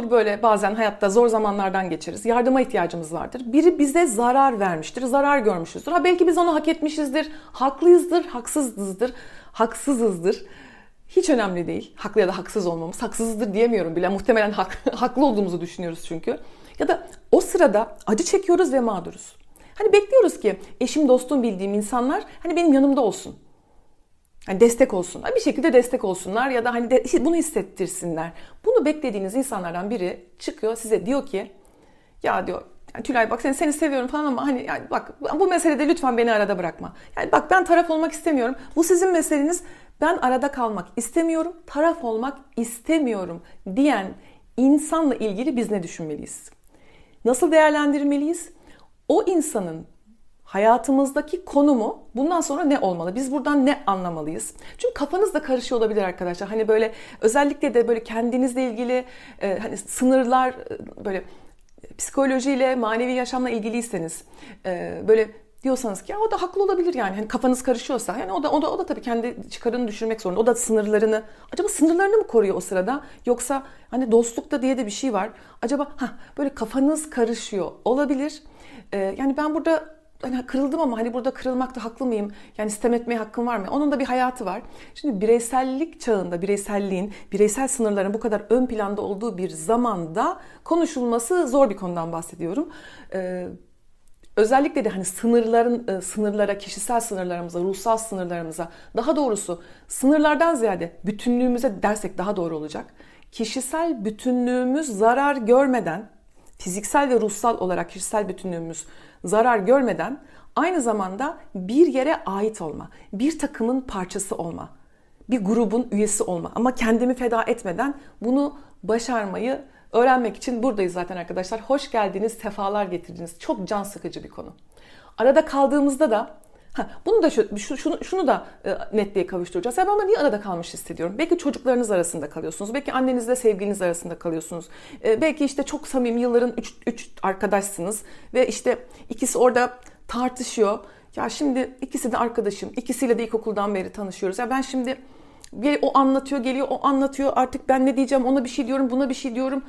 olur böyle bazen hayatta zor zamanlardan geçeriz. Yardıma ihtiyacımız vardır. Biri bize zarar vermiştir, zarar görmüşüzdür. Ha belki biz onu hak etmişizdir, haklıyızdır, haksızızdır, haksızızdır. Hiç önemli değil. Haklı ya da haksız olmamız. Haksızızdır diyemiyorum bile. Muhtemelen hak, haklı olduğumuzu düşünüyoruz çünkü. Ya da o sırada acı çekiyoruz ve mağduruz. Hani bekliyoruz ki eşim, dostum bildiğim insanlar hani benim yanımda olsun. Hani destek olsunlar. Bir şekilde destek olsunlar ya da hani de, bunu hissettirsinler. Bunu beklediğiniz insanlardan biri çıkıyor size diyor ki ya diyor Tülay bak seni, seni seviyorum falan ama hani yani bak bu meselede lütfen beni arada bırakma. Yani bak ben taraf olmak istemiyorum. Bu sizin meseleniz. Ben arada kalmak istemiyorum. Taraf olmak istemiyorum diyen insanla ilgili biz ne düşünmeliyiz? Nasıl değerlendirmeliyiz? O insanın hayatımızdaki konumu bundan sonra ne olmalı? Biz buradan ne anlamalıyız? Çünkü kafanız da karışıyor olabilir arkadaşlar. Hani böyle özellikle de böyle kendinizle ilgili e, hani sınırlar e, böyle psikolojiyle, manevi yaşamla ilgiliyseniz e, böyle diyorsanız ki ya o da haklı olabilir yani. Hani kafanız karışıyorsa yani o da o da o da tabii kendi çıkarını düşürmek zorunda. O da sınırlarını acaba sınırlarını mı koruyor o sırada yoksa hani dostlukta diye de bir şey var. Acaba ha böyle kafanız karışıyor olabilir. Ee, yani ben burada hani kırıldım ama hani burada kırılmakta haklı mıyım? Yani sitem etmeye hakkım var mı? Onun da bir hayatı var. Şimdi bireysellik çağında, bireyselliğin, bireysel sınırların bu kadar ön planda olduğu bir zamanda konuşulması zor bir konudan bahsediyorum. Ee, özellikle de hani sınırların e, sınırlara, kişisel sınırlarımıza, ruhsal sınırlarımıza, daha doğrusu sınırlardan ziyade bütünlüğümüze dersek daha doğru olacak. Kişisel bütünlüğümüz zarar görmeden, fiziksel ve ruhsal olarak kişisel bütünlüğümüz zarar görmeden aynı zamanda bir yere ait olma, bir takımın parçası olma, bir grubun üyesi olma ama kendimi feda etmeden bunu başarmayı öğrenmek için buradayız zaten arkadaşlar. Hoş geldiniz, sefalar getirdiniz. Çok can sıkıcı bir konu. Arada kaldığımızda da Ha, bunu da şu, şunu, şunu da e, netliğe kavuşturacağız. Ya ben niye arada kalmış hissediyorum? Belki çocuklarınız arasında kalıyorsunuz. Belki annenizle sevgiliniz arasında kalıyorsunuz. E, belki işte çok samimi yılların üç, üç arkadaşsınız ve işte ikisi orada tartışıyor. Ya şimdi ikisi de arkadaşım. İkisiyle de ilkokuldan beri tanışıyoruz. Ya ben şimdi o anlatıyor, geliyor, o anlatıyor. Artık ben ne diyeceğim? Ona bir şey diyorum, buna bir şey diyorum.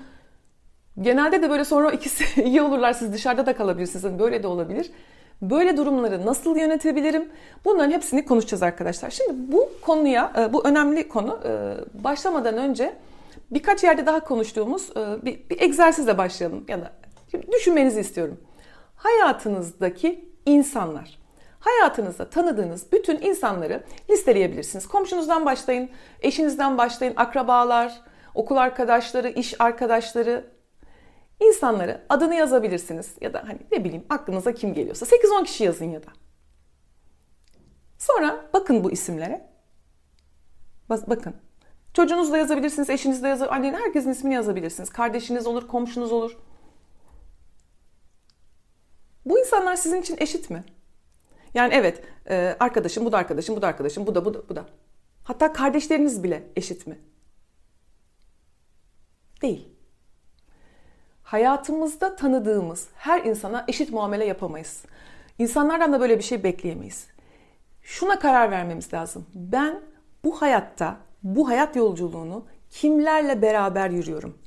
Genelde de böyle sonra ikisi iyi olurlar. Siz dışarıda da kalabilirsiniz. Yani böyle de olabilir. Böyle durumları nasıl yönetebilirim? Bunların hepsini konuşacağız arkadaşlar. Şimdi bu konuya, e, bu önemli konu e, başlamadan önce birkaç yerde daha konuştuğumuz e, bir, bir egzersizle başlayalım ya da düşünmenizi istiyorum. Hayatınızdaki insanlar, hayatınızda tanıdığınız bütün insanları listeleyebilirsiniz. Komşunuzdan başlayın, eşinizden başlayın, akrabalar, okul arkadaşları, iş arkadaşları, insanları adını yazabilirsiniz ya da hani ne bileyim aklınıza kim geliyorsa 8-10 kişi yazın ya da. Sonra bakın bu isimlere. Bakın. Çocuğunuzla yazabilirsiniz, eşinizle yazabilirsiniz, annenin herkesin ismini yazabilirsiniz. Kardeşiniz olur, komşunuz olur. Bu insanlar sizin için eşit mi? Yani evet, e, arkadaşım, bu da arkadaşım, bu da arkadaşım, bu da, bu da, bu da. Hatta kardeşleriniz bile eşit mi? Değil hayatımızda tanıdığımız her insana eşit muamele yapamayız. İnsanlardan da böyle bir şey bekleyemeyiz. Şuna karar vermemiz lazım. Ben bu hayatta, bu hayat yolculuğunu kimlerle beraber yürüyorum?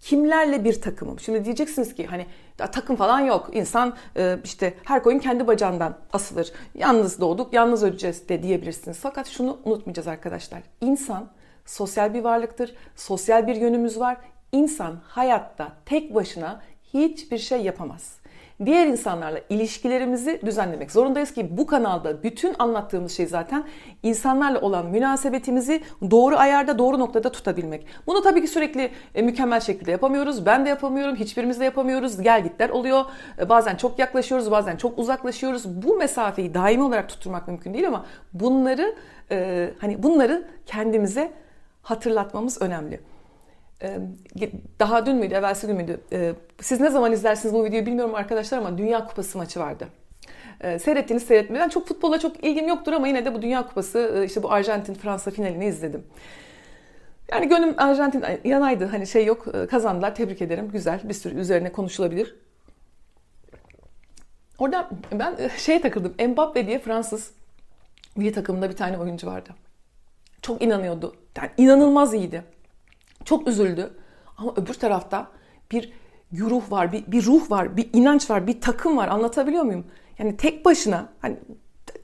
Kimlerle bir takımım? Şimdi diyeceksiniz ki hani takım falan yok. İnsan e, işte her koyun kendi bacağından asılır. Yalnız doğduk, yalnız öleceğiz de diyebilirsiniz. Fakat şunu unutmayacağız arkadaşlar. İnsan sosyal bir varlıktır. Sosyal bir yönümüz var. İnsan hayatta tek başına hiçbir şey yapamaz. Diğer insanlarla ilişkilerimizi düzenlemek zorundayız ki bu kanalda bütün anlattığımız şey zaten insanlarla olan münasebetimizi doğru ayarda, doğru noktada tutabilmek. Bunu tabii ki sürekli e, mükemmel şekilde yapamıyoruz. Ben de yapamıyorum, hiçbirimiz de yapamıyoruz. Gel gitler oluyor. E, bazen çok yaklaşıyoruz, bazen çok uzaklaşıyoruz. Bu mesafeyi daimi olarak tutturmak mümkün değil ama bunları e, hani bunları kendimize hatırlatmamız önemli daha dün müydü, evvelsi gün müydü? Siz ne zaman izlersiniz bu videoyu bilmiyorum arkadaşlar ama Dünya Kupası maçı vardı. Seyrettiniz seyretmeden çok futbola çok ilgim yoktur ama yine de bu Dünya Kupası işte bu Arjantin Fransa finalini izledim. Yani gönlüm Arjantin yanaydı. Hani şey yok kazandılar. Tebrik ederim. Güzel. Bir sürü üzerine konuşulabilir. Orada ben şeye takıldım. Mbappe diye Fransız milli takımında bir tane oyuncu vardı. Çok inanıyordu. Yani inanılmaz iyiydi. Çok üzüldü. Ama öbür tarafta bir güruh var, bir, bir ruh var, bir inanç var, bir takım var. Anlatabiliyor muyum? Yani tek başına hani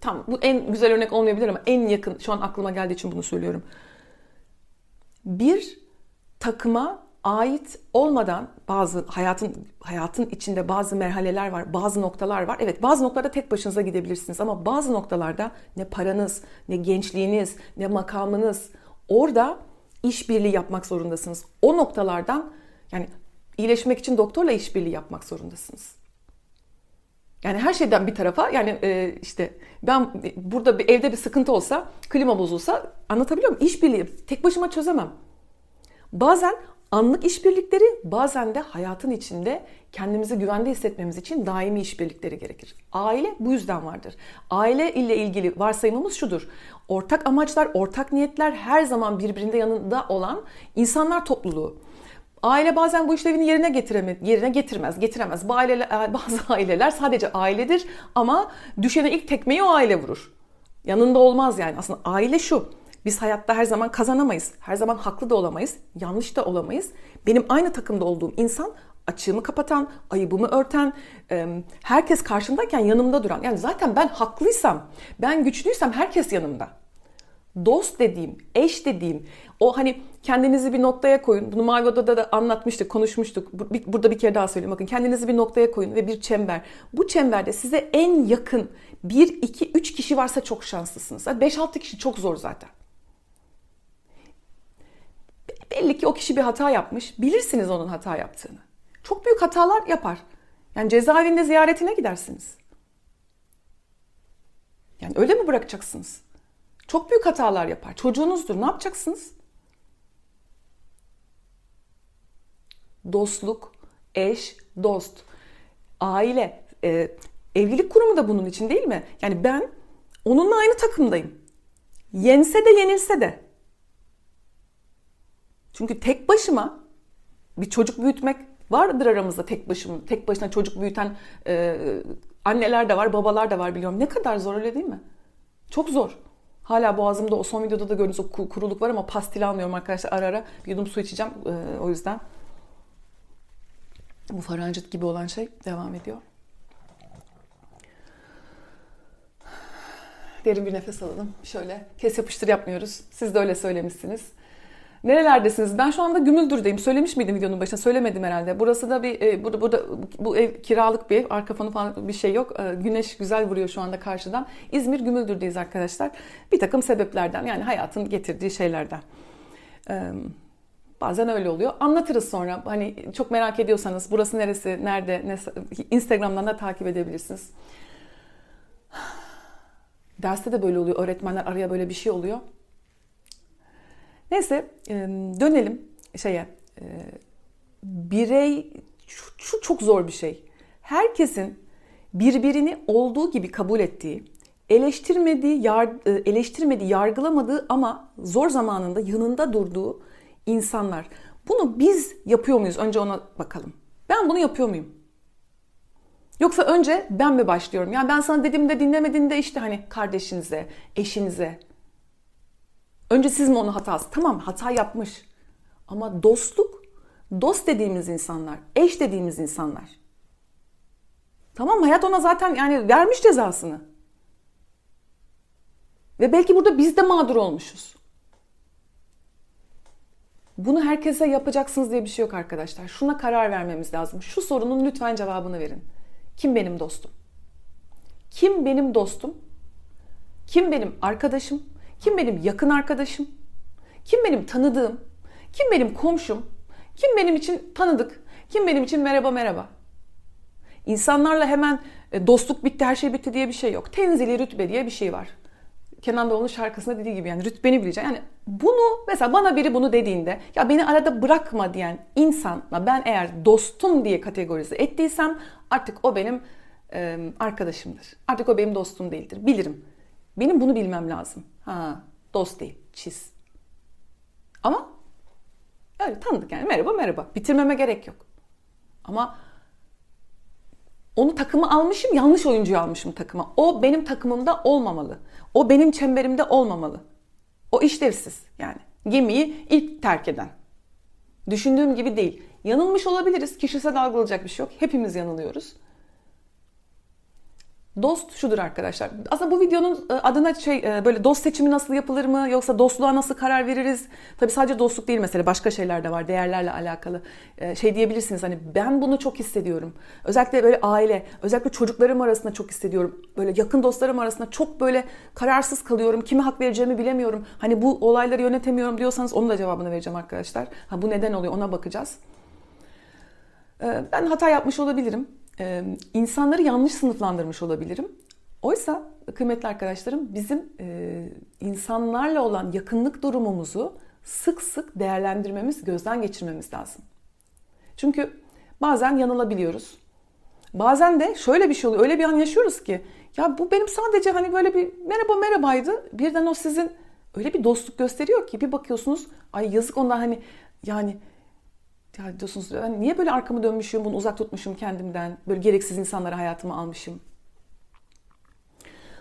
tam bu en güzel örnek olmayabilir ama en yakın şu an aklıma geldiği için bunu söylüyorum. Bir takıma ait olmadan bazı hayatın hayatın içinde bazı merhaleler var, bazı noktalar var. Evet, bazı noktalarda tek başınıza gidebilirsiniz ama bazı noktalarda ne paranız, ne gençliğiniz, ne makamınız orada işbirliği yapmak zorundasınız. O noktalardan yani iyileşmek için doktorla işbirliği yapmak zorundasınız. Yani her şeyden bir tarafa yani e, işte ben burada bir evde bir sıkıntı olsa, klima bozulsa anlatabiliyor muyum? İşbirliği tek başıma çözemem. Bazen anlık işbirlikleri, bazen de hayatın içinde kendimizi güvende hissetmemiz için daimi işbirlikleri gerekir. Aile bu yüzden vardır. Aile ile ilgili varsayımımız şudur. Ortak amaçlar, ortak niyetler her zaman birbirinde yanında olan insanlar topluluğu. Aile bazen bu işlevini yerine getiremez, yerine getirmez, getiremez. Bu aileler, bazı aileler sadece ailedir ama düşene ilk tekmeyi o aile vurur. Yanında olmaz yani. Aslında aile şu. Biz hayatta her zaman kazanamayız. Her zaman haklı da olamayız. Yanlış da olamayız. Benim aynı takımda olduğum insan açığımı kapatan, ayıbımı örten, herkes karşımdayken yanımda duran. Yani zaten ben haklıysam, ben güçlüysem herkes yanımda. Dost dediğim, eş dediğim, o hani kendinizi bir noktaya koyun. Bunu Mavi Oda'da da anlatmıştık, konuşmuştuk. Burada bir kere daha söyleyeyim. Bakın kendinizi bir noktaya koyun ve bir çember. Bu çemberde size en yakın 1, 2, 3 kişi varsa çok şanslısınız. 5-6 kişi çok zor zaten. Belli ki o kişi bir hata yapmış. Bilirsiniz onun hata yaptığını. Çok büyük hatalar yapar. Yani cezaevinde ziyaretine gidersiniz. Yani öyle mi bırakacaksınız? Çok büyük hatalar yapar. Çocuğunuzdur. Ne yapacaksınız? Dostluk, eş, dost, aile, e, evlilik kurumu da bunun için değil mi? Yani ben onunla aynı takımdayım. Yense de yenilse de. Çünkü tek başıma bir çocuk büyütmek vardır aramızda tek başıma, tek başına çocuk büyüten e, anneler de var, babalar da var biliyorum. Ne kadar zor öyle değil mi? Çok zor. Hala boğazımda o son videoda da gördüğünüz o kuruluk var ama pastil almıyorum arkadaşlar ara ara. Bir yudum su içeceğim e, o yüzden. Bu farancıt gibi olan şey devam ediyor. Derin bir nefes alalım. Şöyle kes yapıştır yapmıyoruz. Siz de öyle söylemişsiniz. Nerelerdesiniz? Ben şu anda Gümüldür'deyim. Söylemiş miydim videonun başında? Söylemedim herhalde. Burası da bir e, burada burada bu ev kiralık bir ev. Arka fonu falan bir şey yok. E, güneş güzel vuruyor şu anda karşıdan. İzmir Gümüldür'deyiz arkadaşlar. Bir takım sebeplerden yani hayatın getirdiği şeylerden. E, bazen öyle oluyor. Anlatırız sonra. Hani çok merak ediyorsanız burası neresi, nerede, ne, Instagram'dan da takip edebilirsiniz. Derste de böyle oluyor. Öğretmenler araya böyle bir şey oluyor. Neyse dönelim şeye. Birey şu çok zor bir şey. Herkesin birbirini olduğu gibi kabul ettiği, eleştirmediği, yar, eleştirmediği, yargılamadığı ama zor zamanında yanında durduğu insanlar. Bunu biz yapıyor muyuz? Önce ona bakalım. Ben bunu yapıyor muyum? Yoksa önce ben mi başlıyorum? Yani ben sana dediğimde dinlemediğinde işte hani kardeşinize, eşinize, Önce siz mi onun hatası? Tamam hata yapmış. Ama dostluk, dost dediğimiz insanlar, eş dediğimiz insanlar. Tamam hayat ona zaten yani vermiş cezasını. Ve belki burada biz de mağdur olmuşuz. Bunu herkese yapacaksınız diye bir şey yok arkadaşlar. Şuna karar vermemiz lazım. Şu sorunun lütfen cevabını verin. Kim benim dostum? Kim benim dostum? Kim benim arkadaşım? Kim benim yakın arkadaşım? Kim benim tanıdığım? Kim benim komşum? Kim benim için tanıdık? Kim benim için merhaba merhaba? İnsanlarla hemen e, dostluk bitti, her şey bitti diye bir şey yok. Tenzili rütbe diye bir şey var. Kenan Doğulu'nun şarkısında dediği gibi yani rütbeni bileceksin. Yani bunu mesela bana biri bunu dediğinde ya beni arada bırakma diyen insanla ben eğer dostum diye kategorize ettiysem artık o benim e, arkadaşımdır. Artık o benim dostum değildir. Bilirim. Benim bunu bilmem lazım. Ha, dost değil, çiz. Ama öyle tanıdık yani merhaba merhaba. Bitirmeme gerek yok. Ama onu takımı almışım, yanlış oyuncuyu almışım takıma. O benim takımımda olmamalı. O benim çemberimde olmamalı. O işlevsiz yani. Gemiyi ilk terk eden. Düşündüğüm gibi değil. Yanılmış olabiliriz. Kişisel algılayacak bir şey yok. Hepimiz yanılıyoruz. Dost şudur arkadaşlar. Aslında bu videonun e, adına şey e, böyle dost seçimi nasıl yapılır mı yoksa dostluğa nasıl karar veririz? Tabii sadece dostluk değil mesele başka şeyler de var değerlerle alakalı. E, Şey diyebilirsiniz hani ben bunu çok hissediyorum. Özellikle böyle aile, özellikle çocuklarım arasında çok hissediyorum. Böyle yakın dostlarım arasında çok böyle kararsız kalıyorum. Kime hak vereceğimi bilemiyorum. Hani bu olayları yönetemiyorum diyorsanız onun da cevabını vereceğim arkadaşlar. Ha bu neden oluyor ona bakacağız. Ben hata yapmış olabilirim. Ee, İnsanları yanlış sınıflandırmış olabilirim. Oysa kıymetli arkadaşlarım bizim e, insanlarla olan yakınlık durumumuzu sık sık değerlendirmemiz, gözden geçirmemiz lazım. Çünkü bazen yanılabiliyoruz. Bazen de şöyle bir şey oluyor. Öyle bir an yaşıyoruz ki ya bu benim sadece hani böyle bir merhaba merhabaydı. Birden o sizin öyle bir dostluk gösteriyor ki bir bakıyorsunuz ay yazık ondan hani yani ya diyorsunuz ben niye böyle arkamı dönmüşüm, bunu uzak tutmuşum kendimden, böyle gereksiz insanları hayatıma almışım.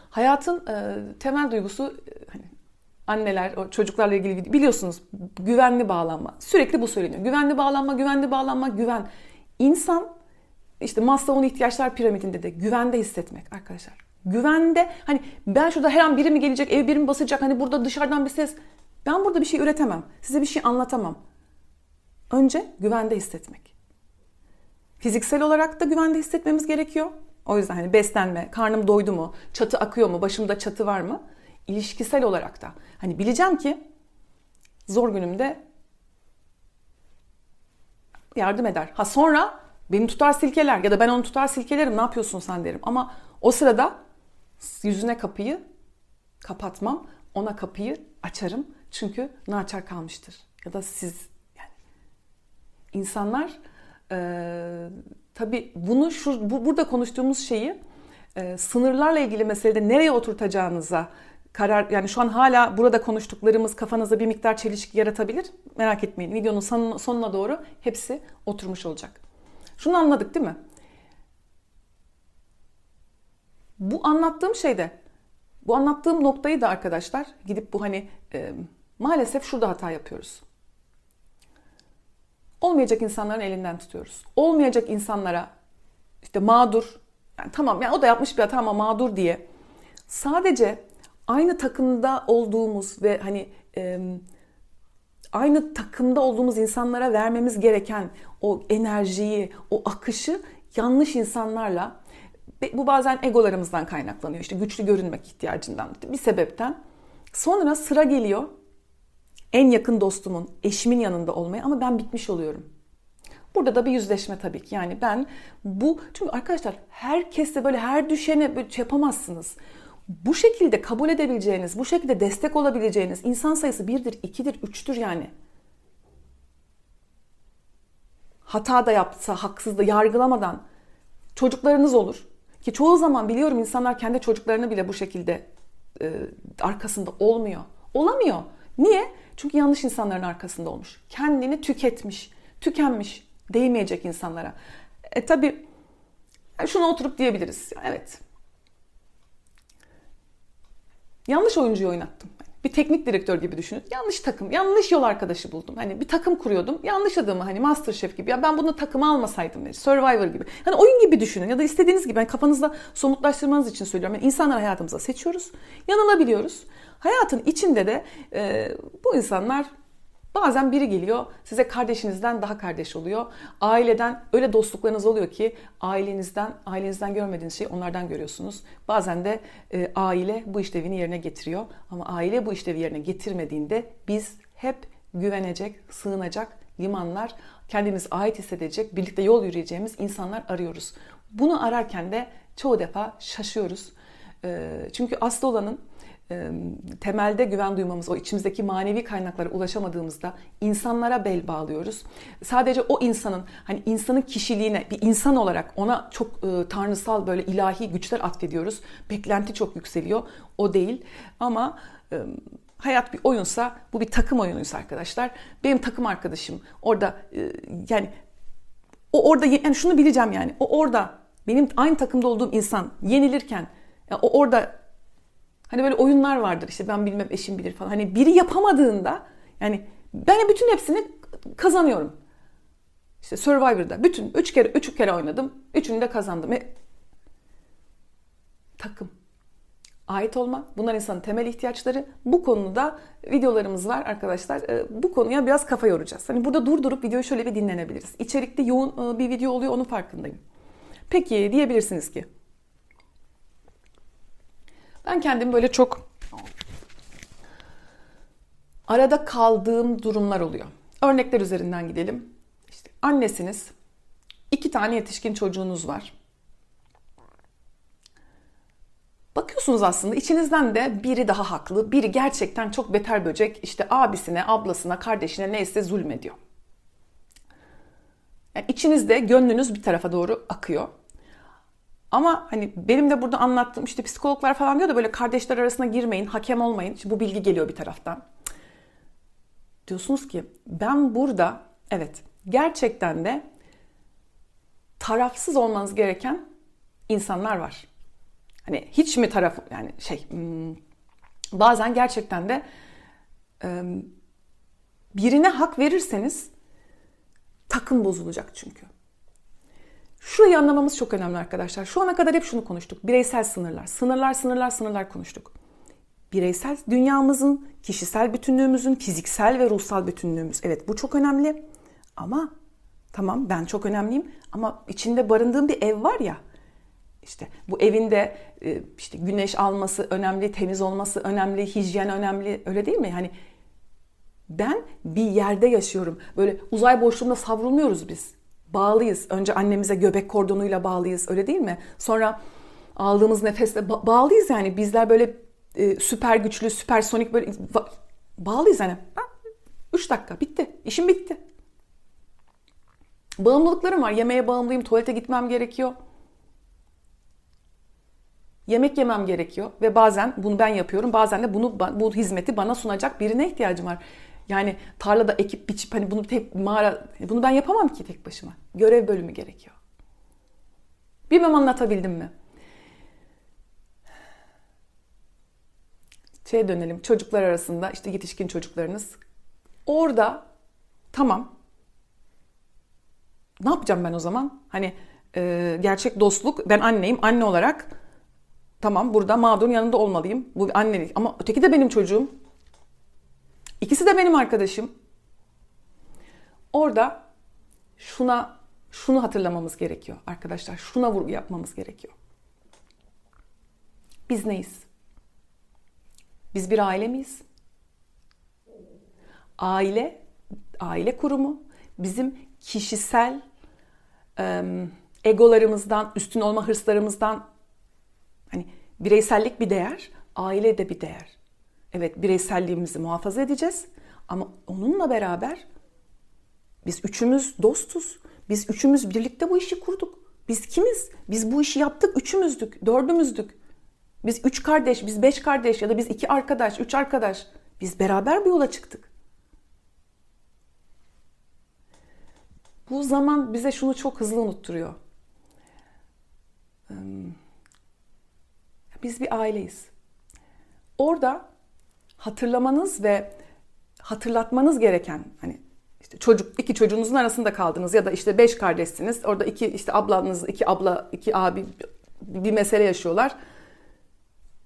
Hayatın e, temel duygusu hani anneler, o çocuklarla ilgili biliyorsunuz güvenli bağlanma. Sürekli bu söyleniyor. Güvenli bağlanma, güvenli bağlanma, güven. İnsan işte Maslow'un ihtiyaçlar piramidinde de güvende hissetmek arkadaşlar. Güvende hani ben şurada her an biri mi gelecek, ev biri mi basacak, hani burada dışarıdan bir ses. Ben burada bir şey üretemem. Size bir şey anlatamam. Önce güvende hissetmek. Fiziksel olarak da güvende hissetmemiz gerekiyor. O yüzden hani beslenme, karnım doydu mu, çatı akıyor mu, başımda çatı var mı? İlişkisel olarak da. Hani bileceğim ki zor günümde yardım eder. Ha sonra beni tutar silkeler ya da ben onu tutar silkelerim ne yapıyorsun sen derim. Ama o sırada yüzüne kapıyı kapatmam, ona kapıyı açarım. Çünkü naçar kalmıştır. Ya da siz İnsanlar e, tabii bunu şu bu, burada konuştuğumuz şeyi e, sınırlarla ilgili meselede nereye oturtacağınıza karar yani şu an hala burada konuştuklarımız kafanızda bir miktar çelişki yaratabilir. Merak etmeyin. Videonun sonuna, sonuna doğru hepsi oturmuş olacak. Şunu anladık değil mi? Bu anlattığım şeyde bu anlattığım noktayı da arkadaşlar gidip bu hani e, maalesef şurada hata yapıyoruz. Olmayacak insanların elinden tutuyoruz. Olmayacak insanlara işte mağdur, yani tamam yani o da yapmış bir hata ama mağdur diye sadece aynı takımda olduğumuz ve hani e, aynı takımda olduğumuz insanlara vermemiz gereken o enerjiyi, o akışı yanlış insanlarla bu bazen egolarımızdan kaynaklanıyor. İşte güçlü görünmek ihtiyacından bir sebepten. Sonra sıra geliyor en yakın dostumun, eşimin yanında olmaya ama ben bitmiş oluyorum. Burada da bir yüzleşme tabii ki. Yani ben bu çünkü arkadaşlar herkese böyle her düşene böyle şey yapamazsınız. Bu şekilde kabul edebileceğiniz, bu şekilde destek olabileceğiniz insan sayısı birdir, ikidir, üçtür yani. Hata da yapsa, haksız da yargılamadan çocuklarınız olur. Ki çoğu zaman biliyorum insanlar kendi çocuklarını bile bu şekilde e, arkasında olmuyor. Olamıyor. Niye? Çünkü yanlış insanların arkasında olmuş. Kendini tüketmiş, tükenmiş, değmeyecek insanlara. E tabi şunu oturup diyebiliriz. Evet. Yanlış oyuncuyu oynattım. Bir teknik direktör gibi düşünün. Yanlış takım, yanlış yol arkadaşı buldum. Hani bir takım kuruyordum. Yanlış adamı hani Masterchef gibi. Ya ben bunu takıma almasaydım. Survivor gibi. Hani oyun gibi düşünün ya da istediğiniz gibi. Yani kafanızda somutlaştırmanız için söylüyorum. Yani insanları hayatımıza seçiyoruz. Yanılabiliyoruz. Hayatın içinde de e, bu insanlar Bazen biri geliyor size kardeşinizden daha kardeş oluyor. Aileden öyle dostluklarınız oluyor ki ailenizden ailenizden görmediğiniz şeyi onlardan görüyorsunuz. Bazen de e, aile bu işlevini yerine getiriyor. Ama aile bu işlevi yerine getirmediğinde biz hep güvenecek, sığınacak limanlar, kendimiz ait hissedecek, birlikte yol yürüyeceğimiz insanlar arıyoruz. Bunu ararken de çoğu defa şaşıyoruz. E, çünkü aslı olanın temelde güven duymamız, o içimizdeki manevi kaynaklara ulaşamadığımızda insanlara bel bağlıyoruz. Sadece o insanın, hani insanın kişiliğine, bir insan olarak ona çok e, tanrısal böyle ilahi güçler atfediyoruz. Beklenti çok yükseliyor. O değil. Ama e, hayat bir oyunsa, bu bir takım oyunuysa arkadaşlar. Benim takım arkadaşım orada e, yani o orada yani şunu bileceğim yani. O orada benim aynı takımda olduğum insan yenilirken yani o orada Hani böyle oyunlar vardır işte ben bilmem eşim bilir falan. Hani biri yapamadığında yani ben bütün hepsini kazanıyorum. İşte Survivor'da bütün üç kere üç kere oynadım. Üçünü de kazandım. E, takım. Ait olma. Bunlar insanın temel ihtiyaçları. Bu konuda videolarımız var arkadaşlar. E, bu konuya biraz kafa yoracağız. Hani burada durdurup videoyu şöyle bir dinlenebiliriz. İçerikte yoğun e, bir video oluyor onun farkındayım. Peki diyebilirsiniz ki ben kendimi böyle çok arada kaldığım durumlar oluyor. Örnekler üzerinden gidelim. İşte annesiniz, iki tane yetişkin çocuğunuz var. Bakıyorsunuz aslında içinizden de biri daha haklı, biri gerçekten çok beter böcek, işte abisine, ablasına, kardeşine neyse zulmediyor. Yani içinizde gönlünüz bir tarafa doğru akıyor. Ama hani benim de burada anlattığım işte psikologlar falan diyor da böyle kardeşler arasına girmeyin, hakem olmayın. İşte bu bilgi geliyor bir taraftan. Diyorsunuz ki ben burada evet gerçekten de tarafsız olmanız gereken insanlar var. Hani hiç mi taraf yani şey hmm, bazen gerçekten de birine hak verirseniz takım bozulacak çünkü. Şurayı anlamamız çok önemli arkadaşlar. Şu ana kadar hep şunu konuştuk. Bireysel sınırlar. Sınırlar, sınırlar, sınırlar konuştuk. Bireysel dünyamızın, kişisel bütünlüğümüzün, fiziksel ve ruhsal bütünlüğümüz. Evet bu çok önemli. Ama tamam ben çok önemliyim ama içinde barındığım bir ev var ya. İşte bu evinde e, işte güneş alması önemli, temiz olması önemli, hijyen önemli. Öyle değil mi? Hani ben bir yerde yaşıyorum. Böyle uzay boşluğunda savrulmuyoruz biz bağlıyız. Önce annemize göbek kordonuyla bağlıyız öyle değil mi? Sonra aldığımız nefesle ba- bağlıyız yani bizler böyle e, süper güçlü, süpersonik böyle va- bağlıyız yani. Ha, üç dakika bitti. İşim bitti. Bağımlılıklarım var. Yemeğe bağımlıyım, tuvalete gitmem gerekiyor. Yemek yemem gerekiyor ve bazen bunu ben yapıyorum. Bazen de bunu bu hizmeti bana sunacak birine ihtiyacım var. Yani tarlada ekip biçip hani bunu tek mağara bunu ben yapamam ki tek başıma. Görev bölümü gerekiyor. Bilmem anlatabildim mi? Şeye dönelim. Çocuklar arasında işte yetişkin çocuklarınız. Orada tamam. Ne yapacağım ben o zaman? Hani e, gerçek dostluk. Ben anneyim. Anne olarak tamam burada mağdurun yanında olmalıyım. Bu annelik. Ama öteki de benim çocuğum. İkisi de benim arkadaşım. Orada şuna şunu hatırlamamız gerekiyor arkadaşlar. Şuna vurgu yapmamız gerekiyor. Biz neyiz? Biz bir aile miyiz? Aile, aile kurumu bizim kişisel e, egolarımızdan, üstün olma hırslarımızdan hani bireysellik bir değer, aile de bir değer. Evet bireyselliğimizi muhafaza edeceğiz ama onunla beraber biz üçümüz dostuz. Biz üçümüz birlikte bu işi kurduk. Biz kimiz? Biz bu işi yaptık, üçümüzdük, dördümüzdük. Biz üç kardeş, biz beş kardeş ya da biz iki arkadaş, üç arkadaş. Biz beraber bu yola çıktık. Bu zaman bize şunu çok hızlı unutturuyor. Biz bir aileyiz. Orada hatırlamanız ve hatırlatmanız gereken hani işte çocuk iki çocuğunuzun arasında kaldınız ya da işte beş kardeşsiniz. Orada iki işte ablanız, iki abla, iki abi bir mesele yaşıyorlar.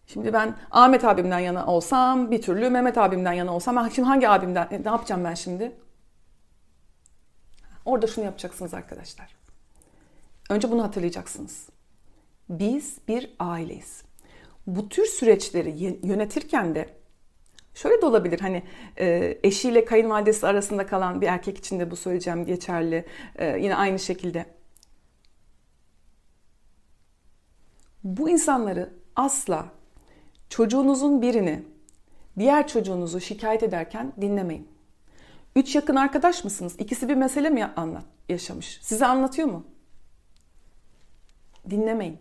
Şimdi ben Ahmet abimden yana olsam bir türlü, Mehmet abimden yana olsam ben şimdi hangi abimden e, ne yapacağım ben şimdi? Orada şunu yapacaksınız arkadaşlar. Önce bunu hatırlayacaksınız. Biz bir aileyiz. Bu tür süreçleri yönetirken de Şöyle de olabilir hani e, eşiyle kayınvalidesi arasında kalan bir erkek için de bu söyleyeceğim geçerli. E, yine aynı şekilde. Bu insanları asla çocuğunuzun birini diğer çocuğunuzu şikayet ederken dinlemeyin. Üç yakın arkadaş mısınız? İkisi bir mesele mi anlat, yaşamış? Size anlatıyor mu? Dinlemeyin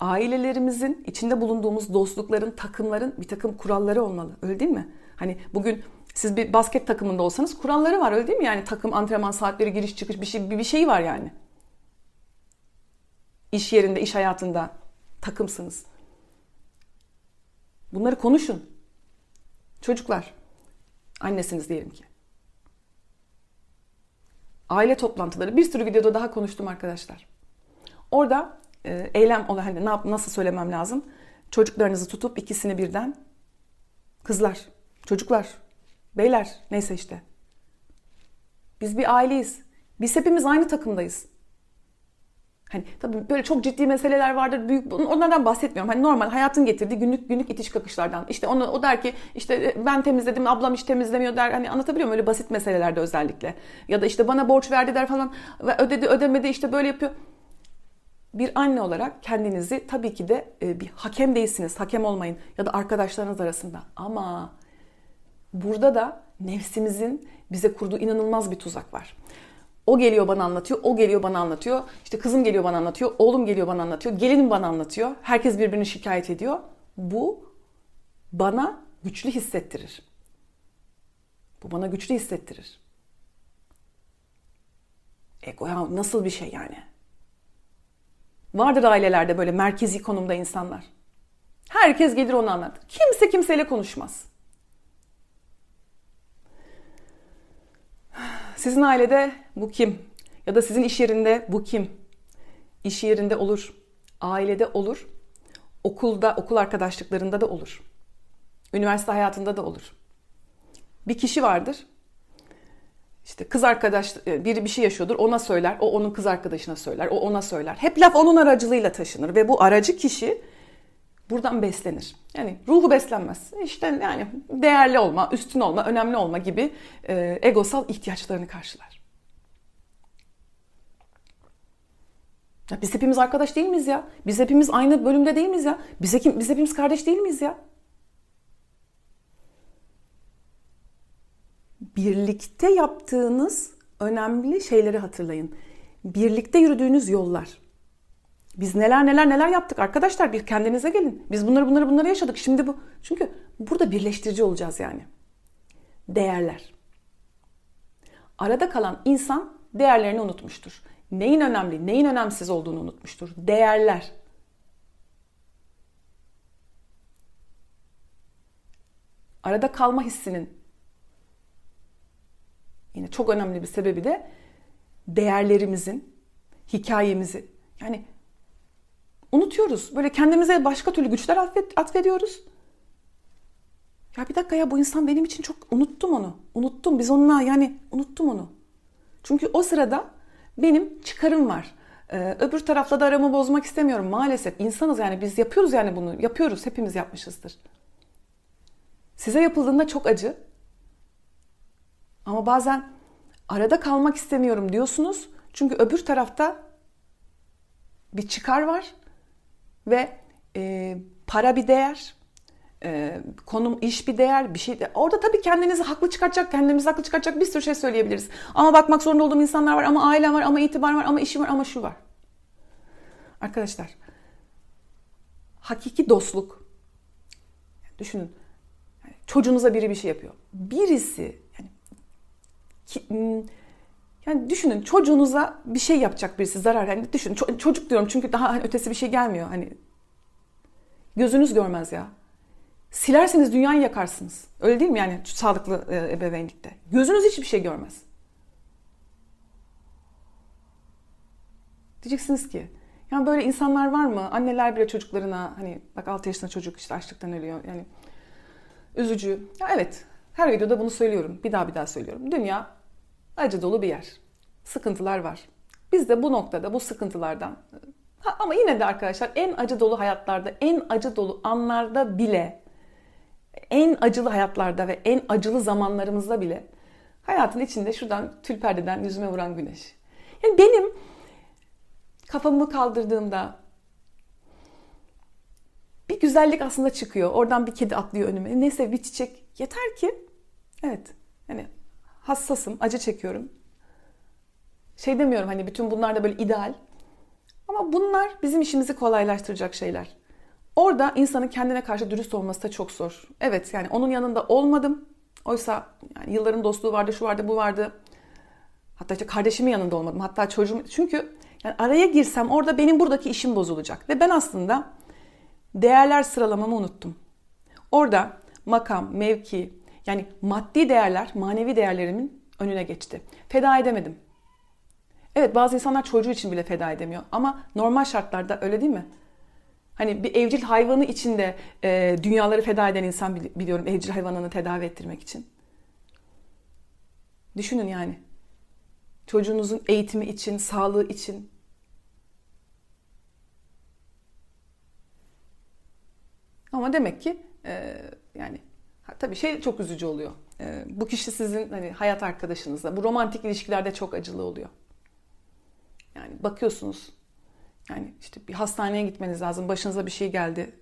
ailelerimizin içinde bulunduğumuz dostlukların, takımların bir takım kuralları olmalı. Öyle değil mi? Hani bugün siz bir basket takımında olsanız kuralları var öyle değil mi? Yani takım antrenman saatleri, giriş çıkış bir şey bir şey var yani. İş yerinde, iş hayatında takımsınız. Bunları konuşun. Çocuklar, Annesiniz diyelim ki. Aile toplantıları bir sürü videoda daha konuştum arkadaşlar. Orada e, eylem olan hani ne yap, nasıl söylemem lazım? Çocuklarınızı tutup ikisini birden kızlar, çocuklar, beyler neyse işte. Biz bir aileyiz. Biz hepimiz aynı takımdayız. Hani tabii böyle çok ciddi meseleler vardır. Büyük onlardan bahsetmiyorum. Hani normal hayatın getirdiği günlük günlük itiş kakışlardan. İşte onu o der ki işte ben temizledim, ablam hiç temizlemiyor der. Hani anlatabiliyor muyum? Öyle basit meselelerde özellikle. Ya da işte bana borç verdi der falan ve ödedi ödemedi işte böyle yapıyor. Bir anne olarak kendinizi tabii ki de e, bir hakem değilsiniz. Hakem olmayın ya da arkadaşlarınız arasında. Ama burada da nefsimizin bize kurduğu inanılmaz bir tuzak var. O geliyor bana anlatıyor, o geliyor bana anlatıyor. İşte kızım geliyor bana anlatıyor, oğlum geliyor bana anlatıyor, gelinim bana anlatıyor. Herkes birbirini şikayet ediyor. Bu bana güçlü hissettirir. Bu bana güçlü hissettirir. Ego ya nasıl bir şey yani? Vardır ailelerde böyle merkezi konumda insanlar. Herkes gelir onu anlatır. Kimse kimseyle konuşmaz. Sizin ailede bu kim? Ya da sizin iş yerinde bu kim? İş yerinde olur, ailede olur, okulda, okul arkadaşlıklarında da olur. Üniversite hayatında da olur. Bir kişi vardır. İşte kız arkadaş biri bir şey yaşıyordur ona söyler, o onun kız arkadaşına söyler, o ona söyler. Hep laf onun aracılığıyla taşınır ve bu aracı kişi buradan beslenir. Yani ruhu beslenmez. İşte yani değerli olma, üstün olma, önemli olma gibi e, egosal ihtiyaçlarını karşılar. Ya biz hepimiz arkadaş değil miyiz ya? Biz hepimiz aynı bölümde değil miyiz ya? Biz, biz hepimiz kardeş değil miyiz ya? Birlikte yaptığınız önemli şeyleri hatırlayın. Birlikte yürüdüğünüz yollar. Biz neler neler neler yaptık arkadaşlar bir kendinize gelin. Biz bunları bunları bunları yaşadık. Şimdi bu çünkü burada birleştirici olacağız yani. Değerler. Arada kalan insan değerlerini unutmuştur. Neyin önemli, neyin önemsiz olduğunu unutmuştur. Değerler. Arada kalma hissinin yine çok önemli bir sebebi de değerlerimizin, hikayemizi yani unutuyoruz. Böyle kendimize başka türlü güçler atfed, atfediyoruz. Ya bir dakika ya bu insan benim için çok unuttum onu. Unuttum. Biz onunla yani unuttum onu. Çünkü o sırada benim çıkarım var. Ee, öbür tarafla da aramı bozmak istemiyorum maalesef. İnsanız yani biz yapıyoruz yani bunu. Yapıyoruz. Hepimiz yapmışızdır. Size yapıldığında çok acı. Ama bazen arada kalmak istemiyorum diyorsunuz. Çünkü öbür tarafta bir çıkar var ve e, para bir değer, e, konum iş bir değer, bir şey. De, orada tabii kendinizi haklı çıkartacak, kendimizi haklı çıkartacak bir sürü şey söyleyebiliriz. Ama bakmak zorunda olduğum insanlar var, ama ailem var, ama itibar var, ama işim var, ama şu var. Arkadaşlar, hakiki dostluk. Düşünün, çocuğunuza biri bir şey yapıyor. Birisi, yani ki, yani düşünün çocuğunuza bir şey yapacak birisi zarar. Yani düşün çocuk diyorum çünkü daha hani ötesi bir şey gelmiyor. Hani gözünüz görmez ya. Silerseniz dünyayı yakarsınız. Öyle değil mi yani sağlıklı e, ebeveynlikte? Gözünüz hiçbir şey görmez. Diyeceksiniz ki yani böyle insanlar var mı? Anneler bile çocuklarına hani bak 6 yaşında çocuk işte açlıktan ölüyor. Yani üzücü. Ya evet her videoda bunu söylüyorum. Bir daha bir daha söylüyorum. Dünya acı dolu bir yer. Sıkıntılar var. Biz de bu noktada bu sıkıntılardan ha, ama yine de arkadaşlar en acı dolu hayatlarda, en acı dolu anlarda bile en acılı hayatlarda ve en acılı zamanlarımızda bile hayatın içinde şuradan tül perdeden yüzüme vuran güneş. Yani benim kafamı kaldırdığımda bir güzellik aslında çıkıyor. Oradan bir kedi atlıyor önüme. Neyse bir çiçek. Yeter ki evet yani hassasım, acı çekiyorum. Şey demiyorum hani bütün bunlar da böyle ideal. Ama bunlar bizim işimizi kolaylaştıracak şeyler. Orada insanın kendine karşı dürüst olması da çok zor. Evet yani onun yanında olmadım. Oysa yani yılların dostluğu vardı, şu vardı, bu vardı. Hatta işte kardeşimin yanında olmadım. Hatta çocuğum çünkü yani araya girsem orada benim buradaki işim bozulacak. Ve ben aslında değerler sıralamamı unuttum. Orada makam, mevki, Yani maddi değerler, manevi değerlerimin önüne geçti. Feda edemedim. Evet bazı insanlar çocuğu için bile feda edemiyor ama normal şartlarda öyle değil mi? Hani bir evcil hayvanı için de e, dünyaları feda eden insan bili- biliyorum evcil hayvanını tedavi ettirmek için. Düşünün yani. Çocuğunuzun eğitimi için, sağlığı için. Ama demek ki e, yani tabii şey çok üzücü oluyor. E, bu kişi sizin hani hayat arkadaşınızla. Bu romantik ilişkilerde çok acılı oluyor. Yani bakıyorsunuz yani işte bir hastaneye gitmeniz lazım. Başınıza bir şey geldi.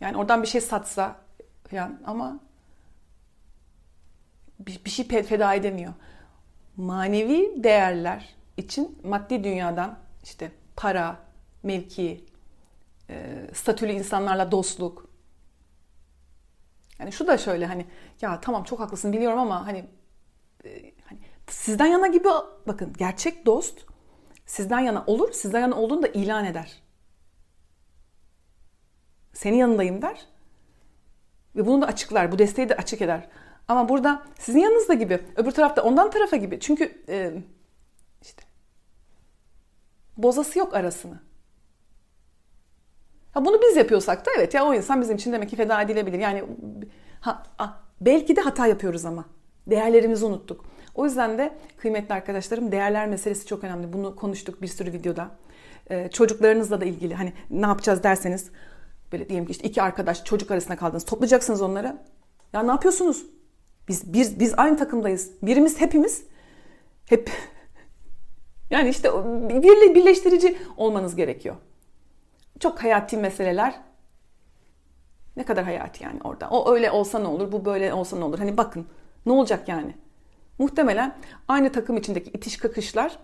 Yani oradan bir şey satsa falan ama bir, bir şey feda edemiyor. Manevi değerler için maddi dünyadan işte para, mevki, e, statülü insanlarla dostluk. Yani şu da şöyle hani ya tamam çok haklısın biliyorum ama hani, e, hani sizden yana gibi bakın gerçek dost sizden yana olur, sizden yana olduğunu da ilan eder. Senin yanındayım der. Ve bunu da açıklar, bu desteği de açık eder. Ama burada sizin yanınızda gibi, öbür tarafta ondan tarafa gibi. Çünkü e, işte bozası yok arasını. Ha bunu biz yapıyorsak da evet ya o insan bizim için demek ki feda edilebilir. Yani ha, ha, belki de hata yapıyoruz ama değerlerimizi unuttuk. O yüzden de kıymetli arkadaşlarım değerler meselesi çok önemli. Bunu konuştuk bir sürü videoda. Ee, çocuklarınızla da ilgili hani ne yapacağız derseniz böyle diyelim ki işte iki arkadaş çocuk arasında kaldınız. Toplayacaksınız onları. Ya ne yapıyorsunuz? Biz biz biz aynı takımdayız. Birimiz hepimiz hep yani işte birle birleştirici olmanız gerekiyor. Çok hayati meseleler. Ne kadar hayati yani orada. O öyle olsa ne olur, bu böyle olsa ne olur. Hani bakın ne olacak yani? Muhtemelen aynı takım içindeki itiş kakışlar,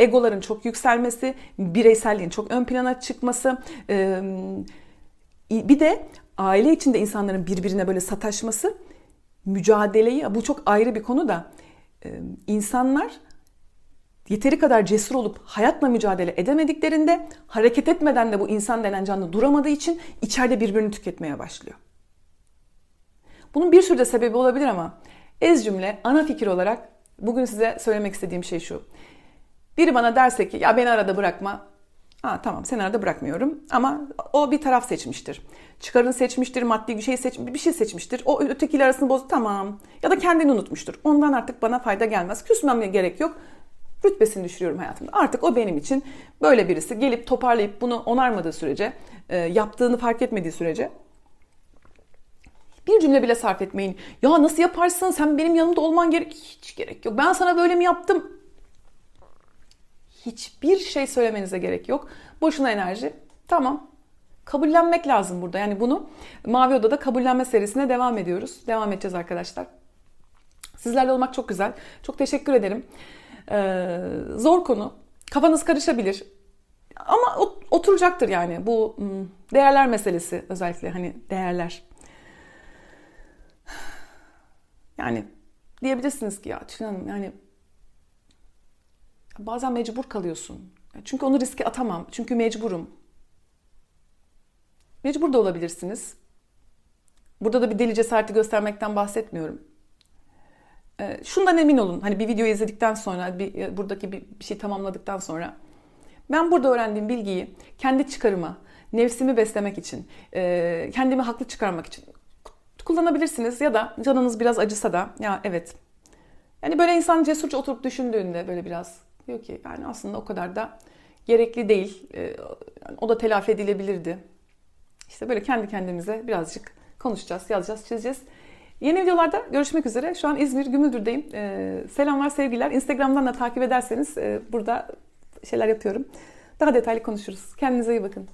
egoların çok yükselmesi, bireyselliğin çok ön plana çıkması, bir de aile içinde insanların birbirine böyle sataşması, mücadeleyi, bu çok ayrı bir konu da e, insanlar yeteri kadar cesur olup hayatla mücadele edemediklerinde hareket etmeden de bu insan denen canlı duramadığı için içeride birbirini tüketmeye başlıyor. Bunun bir sürü de sebebi olabilir ama ez cümle ana fikir olarak bugün size söylemek istediğim şey şu. Biri bana derse ki ya beni arada bırakma. Ha tamam seni arada bırakmıyorum ama o bir taraf seçmiştir. Çıkarını seçmiştir, maddi bir şey seç bir şey seçmiştir. O ötekiyle arasını boz tamam. Ya da kendini unutmuştur. Ondan artık bana fayda gelmez. Küsmem gerek yok rütbesini düşürüyorum hayatımda. Artık o benim için böyle birisi gelip toparlayıp bunu onarmadığı sürece, e, yaptığını fark etmediği sürece bir cümle bile sarf etmeyin. Ya nasıl yaparsın? Sen benim yanımda olman gerek. Hiç gerek yok. Ben sana böyle mi yaptım? Hiçbir şey söylemenize gerek yok. Boşuna enerji. Tamam. Kabullenmek lazım burada. Yani bunu Mavi Oda'da kabullenme serisine devam ediyoruz. Devam edeceğiz arkadaşlar. Sizlerle olmak çok güzel. Çok teşekkür ederim. Ee, zor konu. Kafanız karışabilir. Ama oturacaktır yani bu değerler meselesi özellikle hani değerler. Yani diyebilirsiniz ki ya Tülin Hanım yani bazen mecbur kalıyorsun. Çünkü onu riske atamam. Çünkü mecburum. Mecbur da olabilirsiniz. Burada da bir deli cesareti göstermekten bahsetmiyorum. Şundan emin olun. Hani bir video izledikten sonra, bir, buradaki bir, bir şey tamamladıktan sonra ben burada öğrendiğim bilgiyi kendi çıkarıma, nefsimi beslemek için, kendimi haklı çıkarmak için kullanabilirsiniz ya da canınız biraz acısa da ya evet. Yani böyle insan cesurca oturup düşündüğünde böyle biraz diyor ki yani aslında o kadar da gerekli değil. O da telafi edilebilirdi. İşte böyle kendi kendimize birazcık konuşacağız, yazacağız, çizeceğiz. Yeni videolarda görüşmek üzere. Şu an İzmir Gümüldür'deyim. Ee, selamlar, sevgiler. Instagram'dan da takip ederseniz e, burada şeyler yapıyorum. Daha detaylı konuşuruz. Kendinize iyi bakın.